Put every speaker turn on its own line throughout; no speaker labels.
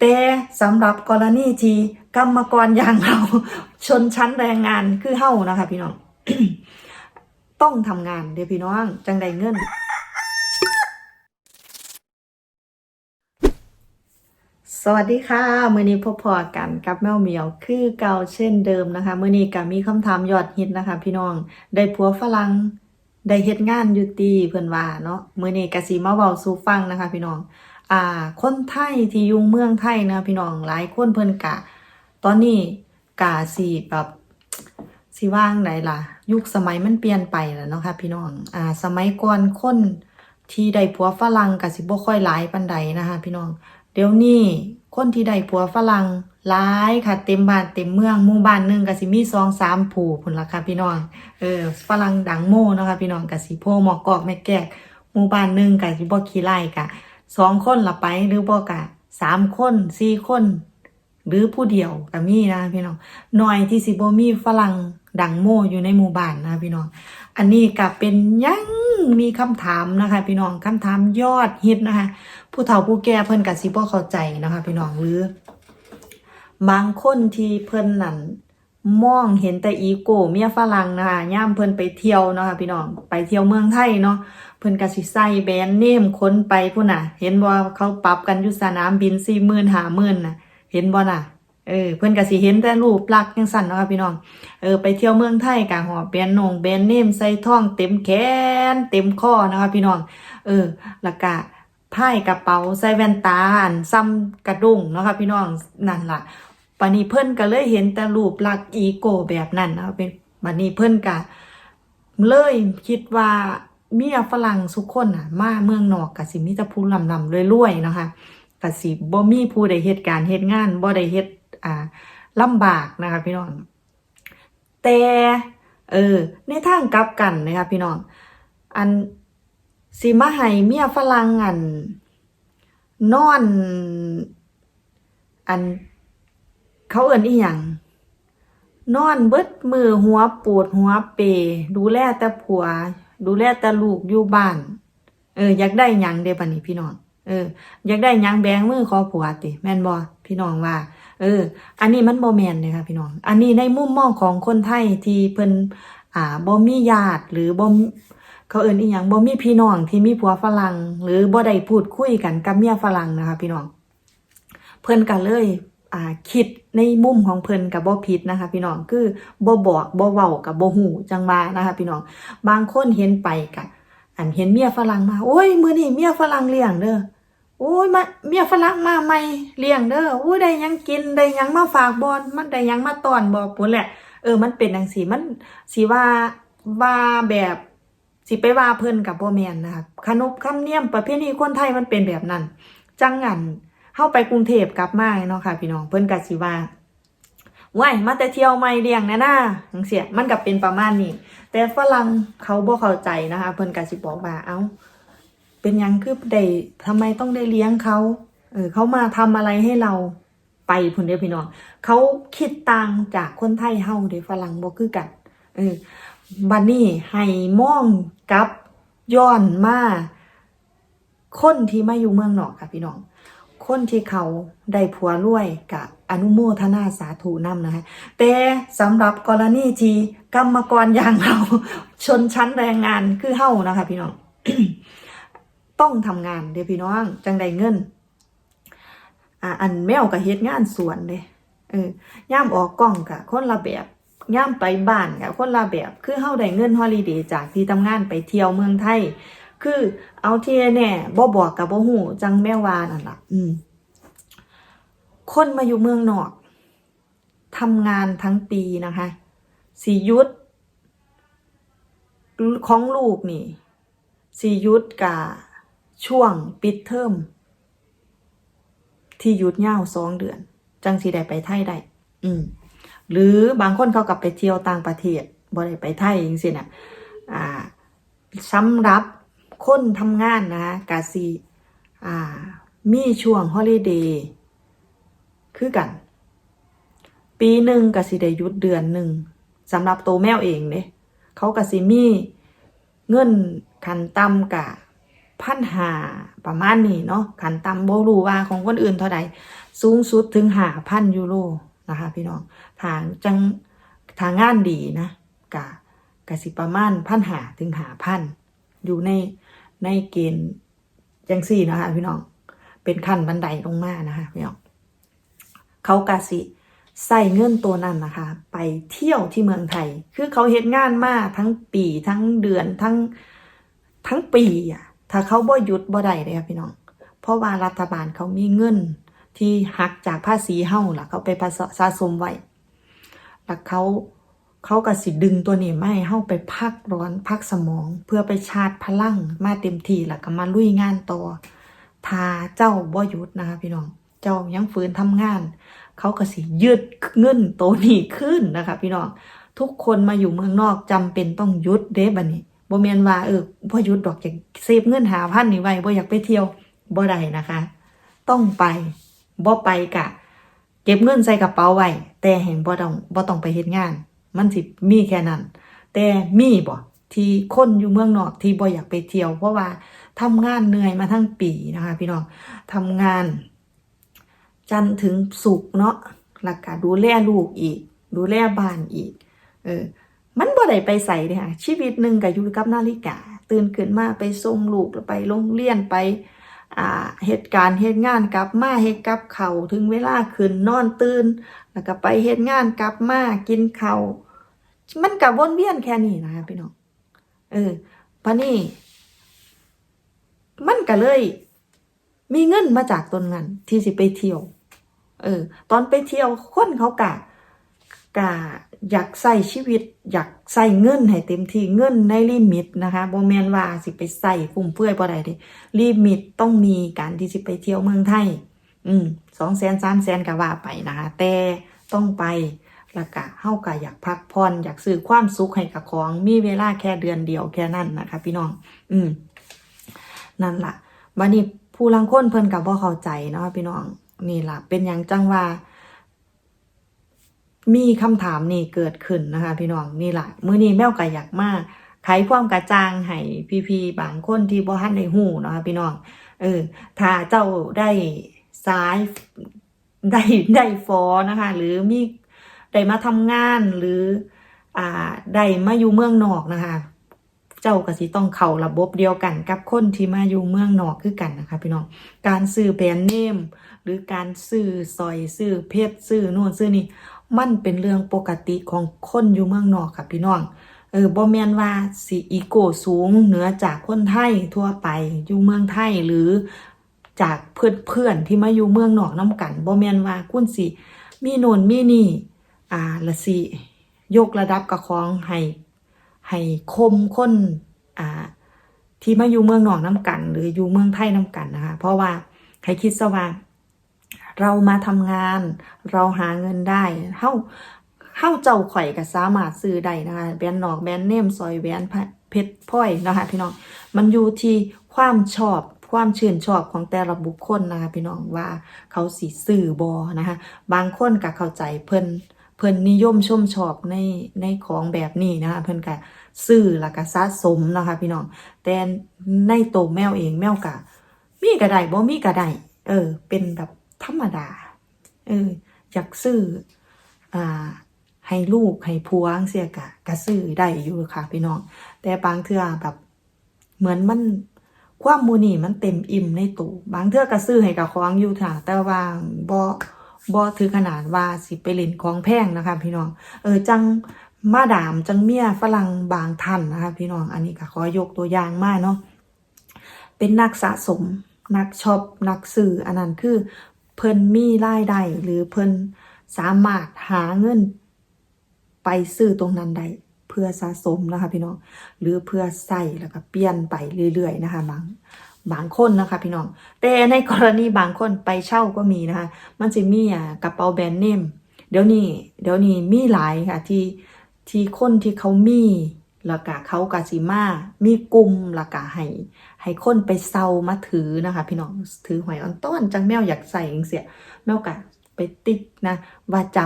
แต่สำหรับกรณีที่กรรมกรอย่างเราชนชั้นแรงงานคือเฮานะคะ พี่น้อง ต้องทำงานเดี๋ยวพี่น้องจังไดเงินสวัสดีค่ะมื้อนี้พบพอกันกับแมวเหมียวคือเก่าเช่นเดิมนะคะมื้อนี้ก็มีคำถามยอดฮิตนะคะ พี่น้องได้ผัวฝรั่งได้เฮ็ดงานอยู่ตีเพิ่นว่าเนาะมื้อนี้ก็สิมาเว้าสู่ฟังนะคะ พี่น้อง อ่า คนไทยที่อยู่เมืองไทยนะคะพี่น้องหลายคนเพิ่นกะ ตอนนี้กะสิแบบสิว่างไหนล่ะ ยุคสมัยมันเปลี่ยนไปแล้วเนาะค่ะพี่น้องอ่าสมัยก่อนคนที่ได้ผัวฝรั่งก็สิบ่ค่อยหลายปานใดนะคะพี่น้อง เดี๋ยวนี้คนที่ได้ผัวฝรั่งหลายค่ะ เต็มบ้านเต็มเมืองหมู่บ้านหนึงก็สิมี2 3ผู้พุ่นล่ะค่ะพี่น้องเออฝรั่งดังโม่เนาะค่ะพี่น้องก็สิโพหมอกกอกแม่แกกหมู่บ้านหนึงก็สิบ่ขี้ไล่กะ สองคนละไปหรือบ่กะสามคนสี่คน หรือผู้เดียวก็มีนะพี่น้องหน่อยที่สิบ่มีฝรั่งดังโม่อยู่ในหมู่บ้านนะพี่น้อง อันนี้ก็เป็นยังมีคำถามนะคะ พี่น้องคำถามยอดฮิตนะคะ ผู้เฒ่าผู้แก่เพิ่นก็สิบ่เข้าใจนะคะ พี่น้องหรือบางคนที่เพิ่นนั่นมองเห็นแต่อีโก้เมียฝรั่งนะคะย่ามเพิ่นไปเที่ยวนะคะพี่น้องไปเที่ยวเมืองไทยเนาะ เพิ่นกสิใส่แบรนด์เนมค้นไปพุ่นน่ะ เห็นบ่เขาปรับกันอยู่สนามบิน40,000 50,000น่ะ เห็นบ่น่ะเออเพิ่อนก็สิเห็นแต่รูปลักษณ์จังซั่นเนาะค่ะพี่น้องเออไปเที่ยวเมืองไทยก็หอบแบรนด์นงแบรนด์เนมใส่ท้องเต็มแขนเต็มคอนะคะพี่น้องเออแล้วก็พายกระเป๋าใส่แว่นตาอันซ้ำกระดุงเนาะค่ะพี่น้องนั่นล่ะบัดนี้เพิ่อนก็เลยเห็นแต่รูปลักษณ์อีโก้แบบนั้นนะคะเป็นบัดนี้เพิ่อนก็เลยคิดว่า มียฝรั่งสุกคนน่ะ มาเมืองนอกก็สิมีแต่ผู้ลำๆรวยๆนะคะก็สิบ่มีผู้ใดเฮ็ดการเฮ็ดงานบ่ได้เฮ็ดอ่าลำบากนะคะพี่น้อง แต่เออในทางกลับกันนะคะพี่น้อง อันสิมาให้เมียฝรั่งอันนอนอันเขาเอิ้นอีหยังนอนเบิดมือหัวปวดหัวเป ดูแลแต่ผัว ดูแลแต่ลูกอยู่บ้าน เออ อยากได้ยังเดบัดนี้พี่น้อง เออ อยากได้ยังแบงมือขอผัวติแม่นบ่พี่น้องว่า เออ อันนี้มันบ่แมนเลยค่ะพี่น้อง อันนี้ในมุมมองของคนไทยที่เพิ่นอ่าบ่มีญาติหรือบ่มีเขาเอิ้นอีหยังบ่มีพี่น้องที่มีผัวฝรั่งหรือบ่ได้พูดคุยกันกับเมียฝรั่งนะคะ พี่น้อง เพิ่นก็เลย คิดในมุมของเพิ่นก็บ่ผิดนะคะ พี่น้องคือบ่บอกบ่เว้ากับบ่ฮู้จังว่านะคะ พี่น้องบางคนเห็นไปก็อันเห็นเมียฝรั่งมา โอ้ยมื้อนี้เมียฝรั่งเลี้ยงเด้อโอ้ยมาเมียฝรั่งมาใหม่เลี้ยงเด้อโอ้ยได้ยังกินได้ยังมาฝากบอนมันได้ยังมาต้อนบอกพุ่นแหละ เออมันเป็นจังซี่มันสิว่าว่าแบบสิไปว่าเพิ่นกับบ่แม่นนะคะขนบคำเนียมประเพณีคนไทยมันเป็นแบบนั้นจังงั้น เฮาไปกรุงเทพกลับมาเนาะค่ะ พี่น้องเพิ่นก็สิว่าว้ายมาแต่เที่ยวใหม่เลี้ยงแน่นะจังซี่มันก็เป็นประมาณนี้ แต่ฝรั่งเขาบ่เข้าใจนะคะ เพิ่นก็สิบอกว่าเอ้า เป็นยังคือได้ทำไมต้องได้เลี้ยงเขาเออเขามาทำอะไรให้เราไปพุ่นเดียวพี่น้องเขาคิดต่างจากคนไทยเฮาเด้ฝรั่งบ่คือกันเออบัดนี้ให้มองกับย้อนมาคนที่มาอยู่เมืองนอกค่ะพี่น้อง คนที่เขาได้ผัวรวยกับอนุโมทนาสาธุนำนะคะแต่สำหรับกรณีที่กรรมกรอย่างเราชนชั้นแรงงานคือเฮานะคะพี่น้องต้องทำงานเด้อพี่น้องจังได้เงินอ่าอันแมวก็เฮ็ดงานสวนเด้เออย่ามออกกล้องกะคนละแบบย่ามไปบ้านกะคนละแบบคือเฮาได้เงินฮอลิเดย์จากที่ทำงานไปเที่ยวเมืองไทย คือเอาเทียแน่บ่บอกกับบ่ฮู้จังแม่วานั่นล่ะ อืม คนมาอยู่เมืองนอกทำงานทั้งปีนะคะ สียุทธของลูกนี่ สียุทธกับช่วงปิดเทอมที่หยุดยาวสองเดือน จังสีได้ไปไทยได้ อืม หรือบางคนเขากลับไปเที่ยวต่างประเทศบ่ได้ไปไทยจังซี่น่ะ อ่าสำรับ คนทำงานนะคะกาซีอ่ามีช่วงฮอลิเดย์คือกัน ปีหนึ่งก็สิได้ยุดเดือนหนึ่งสำหรับตัวแมวเองเนี่ยเขาก็สิมีเงินขันต่ำกะพันหาประมาณนี้เนาะขันต่ำบ่รู้ว่าของคนอื่นเท่าใดสูงสุดถึงหาพันยูโรนะคะพี่น้องทางจังทางงานดีนะกะกะสิประมาณพันหาถึงหาพัน อยู่ในในเกณฑ์จังสี่นะคะพี่น้องเป็นขั้นบันไดลงมานะคะพี่น้องเขากะสิใส่เงินตัวนั้นนะคะ ไปเที่ยวที่เมืองไทย คือเขาเฮ็ดงานมาทั้งปีทั้งเดือนทั้งทั้งปีอะถ้าเขาบ่หยุดบ่ได้เลยค่ะพี่น้อง เพราะว่ารัฐบาลเขามีเงินที่หักจากภาษีเฮาล่ะ เขาไปสะสมไว้แล้วเขา เขาก็สิดึงตัวนี้มาให้เฮาไปพักร้อนพักสมอง เพื่อไปชาร์จพลังมาเต็มที่แล้วก็มาลุยงานต่อถ้าเจ้าบ่หยุดนะคะพี่น้อง เจ้ายังฝืนทำงาน เขาก็สิยืดเงินตัวนี้ขึ้นนะคะ พี่น้อง ทุกคนมาอยู่เมืองนอกจำเป็นต้องยุดเด้บัดนี้บ่แม่นว่าเออบ่หยุดดอกจะเซฟเงินหาพันนี่ไว้บ่อยากไปเที่ยวบ่ได้นะคะ ต้องไปบ่ไปกะ เก็บเงินใส่กระเป๋าไว้แต่แห่งบ่ต้องบ่ต้องไปเฮ็ดงาน มันสิมีแค่นั้น แต่มีบ่ที่คนอยู่เมืองนอกที่บ่อยากไปเที่ยว เพราะว่าทำงานเหนื่อยมาทั้งปีนะคะ พี่น้องทำงาน จันถึงศุกเนาะแล้วก็ดูแลลูกอีก ดูแลบ้านอีก เออ มันบ่ได้ไปใส่เลยค่ะชีวิตหนึ่งก็อยู่กับนาฬิกา ตื่นขึ้นมาไปส่งลูกแล้วไปโรงเรียนไป เหตุการณ์เหตุงานกลับมาเฮ็ดกับเขาถึงเวลาขึ้นนอนตื่นแล้วก็ไปเฮ็ดงานกลับมากินเขามันก็วนเวียนแค่นี้นะคะพี่น้องเออปะนี่มันก็เลย มีเงินมาจากตนนั้นที่สิไปเที่ยว เออ ตอนไปเที่ยวคนเขากะ กะอยากใส่ชีวิต อยากใส่เงินให้เต็มที่เงินในลิมิตนะคะบ่แมนว่าสิไปใส่ฟุ่มเฟือยบ่ได้ด้ลิมิตต้องมีการที่สิไปเที่ยวเมืองไทย อืมสองแสนสามแสนก็ว่าไปนะคะ แต่ต้องไปแล้วก็เฮาก็อยากพักผ่อนอยากซื้อความสุขให้กับของมีเวลาแค่เดือนเดียวแค่นั้นนะคะ พี่น้อง อืม นั่นล่ะบัดนี้ผู้ลังคนเพิ่นก็บ่เข้าใจเนาะพี่น้อง นี่ล่ะเป็นหยังจังว่า มีคำถามนี่เกิดขึ้นนะคะ พี่น้องนี่แหละมื้อนี้แมวก็อยากมาไขความกระจ่างให้พี่ๆบางคนที่บ่ทันได้ฮู้เนาะพี่น้องเออถ้าเจ้าได้ซ้ายได้ได้ฟอนะคะ หรือมีได้มาทำงานหรือ อ่าได้มาอยู่เมืองนอกนะคะ เจ้าก็สิต้องเข้าระบบเดียวกันกับคนที่มาอยู่เมืองนอกคือกันนะคะ พี่น้องการซื้อแบรนด์เนมหรือการซื้อซอยซื้อเพชรซื้อนู่นซื้อนี่ มันเป็นเรื่องปกติของคนอยู่เมืองนอกค่ะพี่น้อง เออบ่แมนว่าสิอีโก้สูงเหนือจากคนไทยทั่วไปอยู่เมืองไทยหรือจากเพื่อนๆที่มาอยู่เมืองนอกน้ำกันบ่แมนว่าคุณสิมีโนนมีนี่ อ่าละสิยกระดับกับของให้ให้คมคนอ่าที่มาอยู่เมืองนอกน้ำกัน หรืออยู่เมืองไทยน้ำกันนะคะ เพราะว่าให้คิดซะว่า เรามาทำงาน เราหาเงินได้เฮาเฮาเจ้าข่อยก็สามารถซื้อได้นะคะแบรนด์นอกแบรนด์เนมซอยแหวนเพชรพลอยนะคะพี่น้องมันอยู่ที่ความชอบความชื่นชอบของแต่ละบุคคลนะคะพี่น้องว่าเขาสิซื้อบอนะคะบางคนก็เข้าใจเพิ่นเพิ่นนิยมชมชอบในในของแบบนี้นะคะเพิ่นก็ซื้อแล้วก็สะสมนะคะพี่น้องแต่ในโตวแมวเองแมวก็มีก็ได้บ่มีก็ได้เออเป็นแบบ ธรรมดา เออ อยากซื้อ อ่า ให้ลูก ให้พัวจั่งเสียกะกะซื้อได้อยู่ค่ะ พี่น้อง แต่บางเทื่อแบบ เหมือนมันความมูนี่มันเต็มอิ่มในตู้บางเทื่อก็ซื้อให้กับของอยู่ค่ะ แต่ว่าบ่บ่ถือขนาดว่าสิไปเล่นของแพงนะคะ พี่น้อง เออจังมาดามจังเมียฝรั่งบางท่านนะคะ พี่น้องอันนี้ก็ขอยกตัวอย่างมาเนาะเป็นนักสะสม นักช็อปนักซื้ออันนั้นคือ เพิ่นมีรายได้หรือเพิ่นสามารถหาเงิน ไปซื้อตรงนั้นได้เพื่อสะสมนะคะพี่น้อง หรือเพื่อใส่แล้วก็เปลี่ยนไปเรื่อยๆนะคะบางบางคนนะคะพี่น้อง แต่ในกรณีบางคนไปเช่าก็มีนะคะ มันจะมีอะกระเป๋าแบรนด์เนม เดี๋ยวนี้ เดี๋ยวนี้มีหลายค่ะที่ที่คนที่เขามี แล้วก็เขากาสิมามีกลุ่มแล้วก็ให้ให้คนไปเซามาถือนะคะพี่น้องถือหอยออนต้อนจังแมวอยากใส่เองเสียแมวกะไปติดนะว่าจ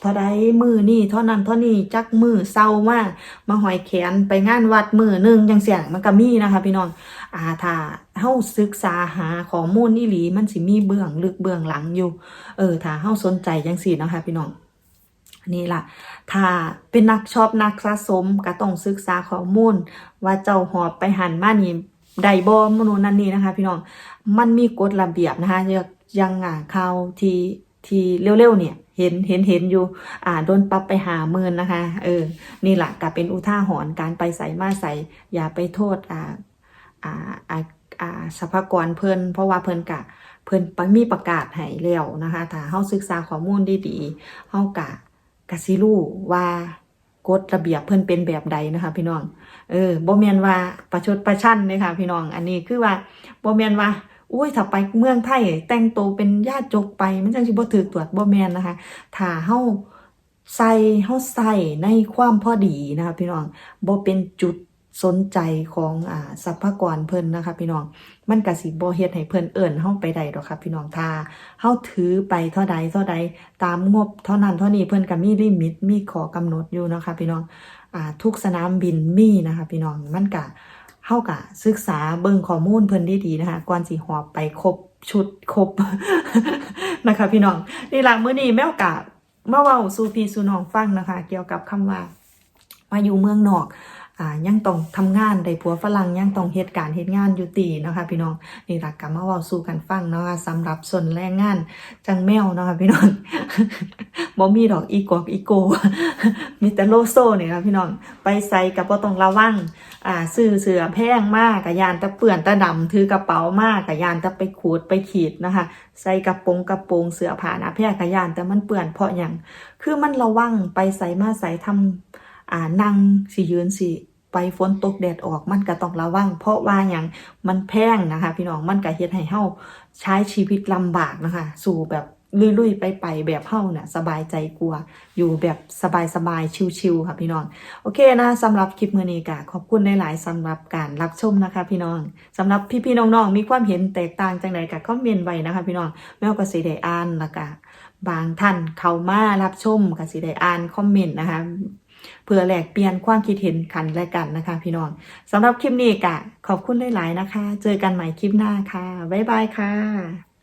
เท่าใดมือนี่เท่านั้นเท่านี้จักมือเศร้ามากมาหอยแขนไปงานวัดมือหนึ่งจังเสียมันก็มีนะคะ พี่น้องอาถ้าเฮาศึกษาหาข้อมูลอีหลีมันสิมีเบื้องลึกเบื้องหลังอยู่ เออถ้าเฮาสนใจจังซี่นะคะพี่น้อง นี่ล่ะ ถ้าเป็นนักชอบนักสะสมก็ต้องศึกษาข้อมูล ว่าเจ้าหอบไปหันมานี่ได้บ่มโนนนั่นนี่นะคะ พี่น้อง มันมีกฎระเบียบนะคะยังยังอ่าข่าวที่ที่เร็วๆเนี่ยเห็นเห็นเห็นอยู่ อ่าโดนปรับไปหาหมื่นนะคะ เออ นี่แหละก็เป็นอุท่าหรณ์การไปใส่มาใส่ อย่าไปโทษ อ่า อ่า อ่าอ่าสรรพากรเพิ่น เพราะว่าเพิ่นกะ เพิ่นปมีประกาศให้แล้วนะคะ ถ้าเฮาศึกษาข้อมูลดีๆเฮากะ กะสิรู้ว่ากฎระเบียบเพิ่นเป็นแบบใดนะคะ พี่น้อง เออบ่แม่นว่าประชดประชันเด้ค่ะพี่น้อง อันนี้คือว่าบ่แม่นว่าอุ้ยถ้าไปเมืองไทยแต่งตัวเป็นญาติจกไป มันจังสิบ่ถูกตรวจบ่แม่นนะคะ ถ้าเฮาใส่เฮาใส่ในความพอดีนะคะ พี่น้องบ่เป็นจุด สนใจของอ่าสรรพากรเพิ่นนะคะ พี่น้องมันก็สิบ่เฮ็ดให้เพิ่นเอิ้นเฮาไปได้ดอกค่ะ พี่น้องถ้าเฮาถือไปเท่าใดเท่าใดตามงบเท่านั้นเท่านี้เพิ่นก็มีลิมิตมีขอกำหนดอยู่นะคะ พี่น้องอ่าทุกสนามบินมีนะคะ พี่น้องมันกะเฮากะศึกษาเบิ่งข้อมูลเพิ่นดีๆนะคะก่อนสิหอบไปครบชุดครบนะคะ พี่น้องนี่ล่ะมื้อนี้แมวกะมาเว้าสู่พี่สู่น้องฟังนะคะ เกี่ยวกับคำว่ามาอยู่เมืองนอก ยังต้องทำงานได้ผัวฝรั่งยังต้องเฮ็ดการเฮ็ดงานอยู่ตีนะคะ พี่น้องนี่หล่ะก็มาว้าสู่กันฟังเนาะคะสำหรับส่วนแรงงานจังแมวเนาะค่ะพี่น้องบ่มีดอกอีกอกอีโกมีแต่โลโซเนี่ค่ะพี่น้องไปใส่กับบ่ต้องระวังอ่าซื้อเสือแพงมากกะยานตะเปื่อนตะดำถือกระเป๋ามากกะยานตะไปขูดไปขีดนะคะ ใส่กระโปรงกระโปรงเสือผ้านาแพรกะยานแต่มันเปื่อนเพราะหยังคือมันระวังไปใส่มาใส่ทำ อ่านั่งสิยืนสิไปฝนตกแดดออกมันก็ต้องระวัง เพราะว่าหยังมันแพงนะคะ พี่น้องมันก็เฮ็ดให้เฮาใช้ชีวิตลำบากนะคะ สู่แบบลุยๆไปไปๆแบบเฮาเนี่ยสบายใจกลัว อยู่แบบสบายๆชิวๆค่ะพี่น้อง โอเคนะสำหรับคลิปมือนี้ก็ขอบคุณหลายๆสำหรับการรับชมนะคะ พี่น้องสำหรับพี่ๆน้องๆมีความเห็นแตกต่างจังใดก็คอมเมนต์ไว้นะคะ พี่น้องแม่ก็สิได้อ่านแล้วก็บางท่านเข้ามารับชมก็สิได้อ่านคอมเมนต์นะคะ เพื่อแลกเปลี่ยนความคิดเห็นกันและกันนะคะ พี่น้องสำหรับคลิปนี้กะขอบคุณหลายๆนะคะ เจอกันใหม่คลิปหน้าค่ะบ๊ายบายค่ะ